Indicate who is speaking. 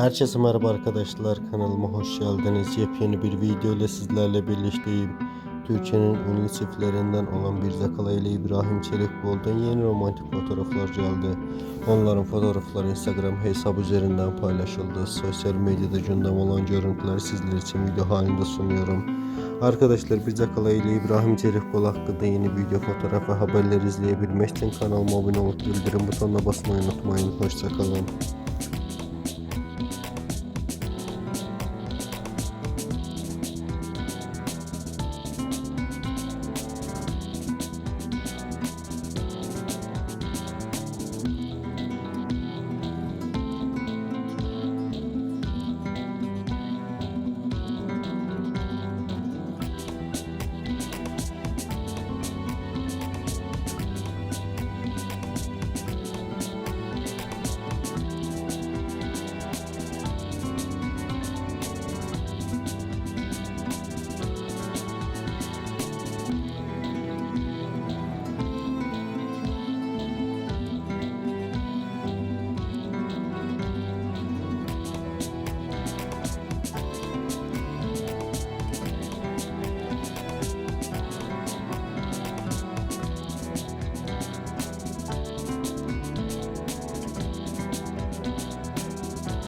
Speaker 1: Herkese merhaba arkadaşlar kanalıma hoş geldiniz. Yepyeni bir video ile sizlerle birlikteyim. Türkiye'nin ünlü çiftlerinden olan bir Zakala ile İbrahim Çelikbol'dan yeni romantik fotoğraflar geldi. Onların fotoğrafları Instagram hesabı üzerinden paylaşıldı. Sosyal medyada gündem olan görüntüleri sizler için video halinde sunuyorum. Arkadaşlar bir Zakala ile İbrahim Çelikbol hakkında yeni video fotoğraf ve haberler izleyebilmek için kanalıma abone olup bildirim butonuna basmayı unutmayın. Hoşçakalın.